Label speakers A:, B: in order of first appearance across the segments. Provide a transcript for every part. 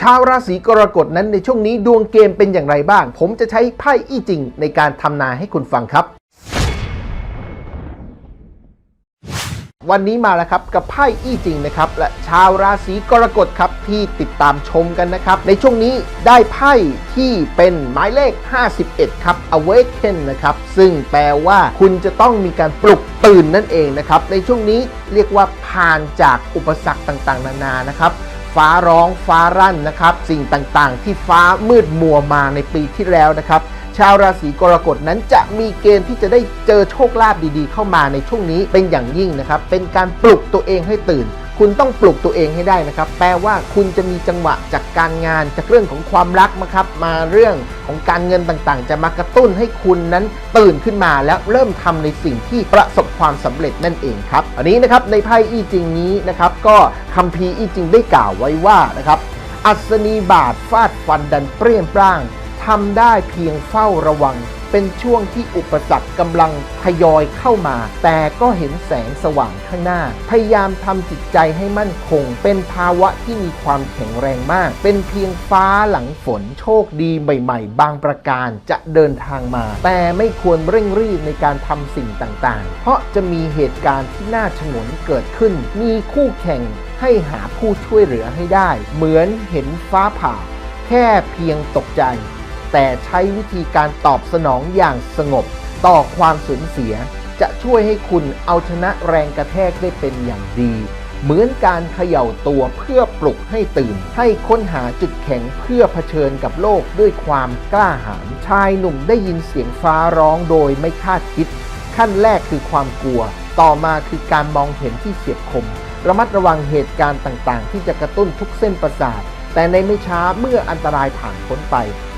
A: ชาวราศีกรกฎนั้นในช่วงนี้ดวงเกมเป็นอย่างไรบ้าง ผมจะใช้ไพ่อี้จริงในการทำนายให้คุณฟังครับ วันนี้มาแล้วครับกับไพ่อี้จริงนะครับ และชาวราศีกรกฎครับที่ติดตามชมกันนะครับ ในช่วงนี้ได้ไพ่ที่เป็นหมายเลข 51 ครับ awaken นะครับ ซึ่งแปลว่าคุณจะต้องมีการปลุกตื่นนั่นเองนะครับ ในช่วงนี้เรียกว่าผ่านจากอุปสรรคต่างๆ นานานะครับ ฟ้าร้องฟ้ารั่นนะครับ สิ่งต่างๆ ที่ฟ้ามืดมัวมาในปีที่แล้วนะครับ ชาวราศีกรกฎนั้นจะมีเกณฑ์ที่จะได้เจอโชคลาภดีๆ เข้ามาในช่วงนี้เป็นอย่างยิ่งนะครับ เป็นการปลุกตัวเองให้ตื่น คุณต้องปลุกตัวเองให้ได้นะครับ แปลว่าคุณจะมีจังหวะจากการงานจากเรื่องของความรักนะครับ มาเรื่องของการเงินต่างๆ จะมากระตุ้นให้คุณนั้นตื่นขึ้นมาแล้วเริ่มทำในสิ่งที่ประสบความสำเร็จนั่นเองครับ อันนี้นะครับในไพ่อี้จริงนี้นะครับ ก็คัมภีร์อี้จริงได้กล่าวไว้ว่านะครับ อัศนีบาทฟาดฟันดันเปรี้ยงปร้างทำได้เพียงเฝ้าระวัง เป็นช่วงที่อุปสรรคกำลังทยอยเข้ามา แต่ก็เห็นแสงสว่างข้างหน้า พยายามทำจิตใจให้มั่นคง เป็นภาวะที่มีความแข็งแรงมาก เป็นเพียงฟ้าหลังฝนโชคดีใหม่ๆ บางประการจะเดินทางมา แต่ไม่ควรเร่งรีบในการทำสิ่งต่างๆ เพราะจะมีเหตุการณ์ที่น่าฉงนเกิดขึ้น มีคู่แข่งให้หาผู้ช่วยเหลือให้ได้ เหมือนเห็นฟ้าผ่า แค่เพียงตกใจ แต่ใช้วิธีการตอบสนองอย่างสงบต่อความสูญเสีย จะช่วยให้คุณเอาชนะแรงกระแทกได้เป็นอย่างดี เหมือนการเขย่าตัวเพื่อปลุกให้ตื่น ให้ค้นหาจุดแข็งเพื่อเผชิญกับโลกด้วยความกล้าหาญชายหนุ่มได้ยินเสียงฟ้าร้องโดยไม่คาดคิด ขั้นแรกคือความกลัว ต่อมาคือการมองเห็นที่เฉียบคม ระมัดระวังเหตุการณ์ต่างๆ ที่จะกระตุ้นทุกเส้นประสาทแต่ในไม่ช้าเมื่ออันตรายผ่านพ้นไป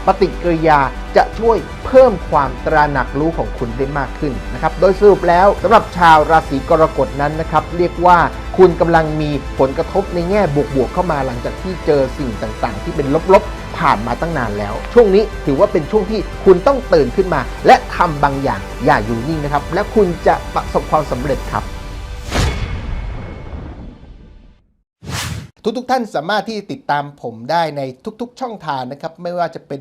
A: ปฏิกิริยาจะช่วยเพิ่มความตระหนักรู้ของคุณได้มากขึ้นนะครับ โดยสรุปแล้วสำหรับชาวราศีกรกฎนั้นนะครับ เรียกว่าคุณกำลังมีผลกระทบในแง่บวกๆเข้ามาหลังจากที่เจอสิ่งต่างๆ ที่เป็นลบๆ ผ่านมาตั้งนานแล้ว ช่วงนี้ถือว่าเป็นช่วงที่คุณต้องตื่นขึ้นมา และทำบางอย่างอย่าอยู่นิ่งนะครับ และคุณจะประสบความสำเร็จครับทุกๆท่านสามารถที่ติดตามผมได้ในทุกๆ ช่องทางนะครับ ไม่ว่าจะเป็น